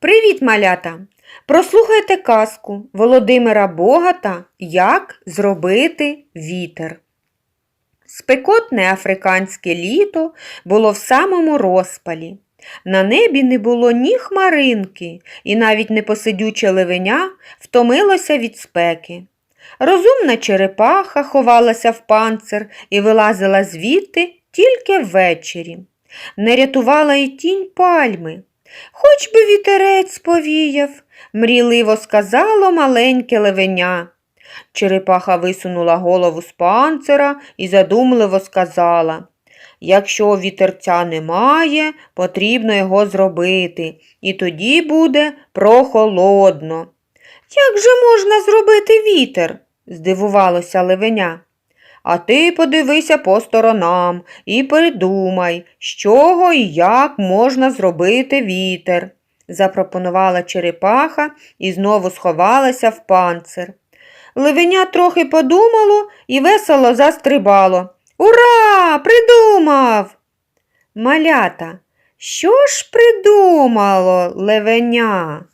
Привіт, малята! Прослухайте казку Володимира Богата Як зробити вітер. Спекотне африканське літо було в самому розпалі. На небі не було ні хмаринки, і навіть непосидюче левеня втомилося від спеки. Розумна черепаха ховалася в панцир і вилазила звідти тільки ввечері. Не рятувала й тінь пальми. Хоч би вітерець повіяв, мрійливо сказало маленьке левеня. Черепаха висунула голову з панцира і задумливо сказала Якщо вітерця немає, потрібно його зробити, і тоді буде прохолодно. Як же можна зробити вітер? здивувалося левеня. А ти подивися по сторонам і придумай, з чого і як можна зробити вітер, запропонувала черепаха і знову сховалася в панцир. Левеня трохи подумало і весело застрибало. Ура! Придумав! Малята, що ж придумало левеня?